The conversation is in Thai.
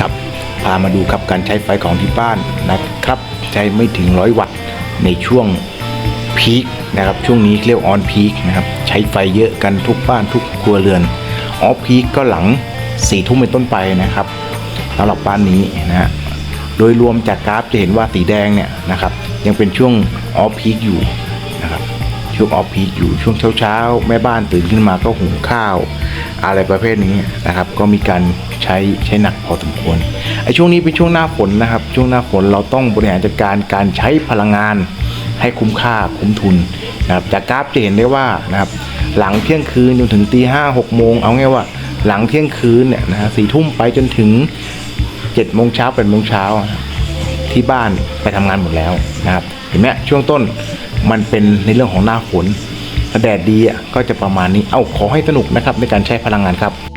ครับพามาดูครับการใช้ไฟของที่บ้านนะครับ ใช้ไม่ถึงร้อยวัตต์ในช่วงพีคนะครับช่วงนี้เรียกออนพีคนะครับใช้ไฟเยอะกันทุกบ้านทุกครัวเรือนออฟพีคก็หลังสี่ทุ่มเป็นต้นไปนะครับสำหรับบ้านนี้นะฮะโดยรวมจากกราฟจะเห็นว่าสีแดงเนี่ยนะครับยังเป็นช่วงออฟพีคอยู่นะครับช่วงออฟพีคอยู่ช่วงเช้าๆแม่บ้านตื่นขึ้นมาก็หุงข้าว อะไรประเภทนี้นะครับ ก็มีการใช้ใช้หนักพอสมควรไอ้ช่วงนี้เป็นช่วงหน้าฝนนะครับ ช่วงหน้าฝนเราต้องบริหารจัดการการใช้พลังงาน ให้คุ้มค่าคุ้มทุนนะครับจากกราฟจะเห็นได้ว่านะครับหลังเที่ยงคืนจนถึงตีห้าหกโมงเอาไงว่า หลังเที่ยงคืนเนี่ยนะฮะสี่ทุ่มไปจนถึงเจ็ดโมงเช้าแปดโมงเช้าที่บ้านไปทำงานหมดแล้วนะครับเห็นไหมช่วงต้นมันเป็นในเรื่องของหน้าฝน แดดดีอะก็จะประมาณนี้เอาขอให้สนุกนะครับในการใช้พลังงานครับ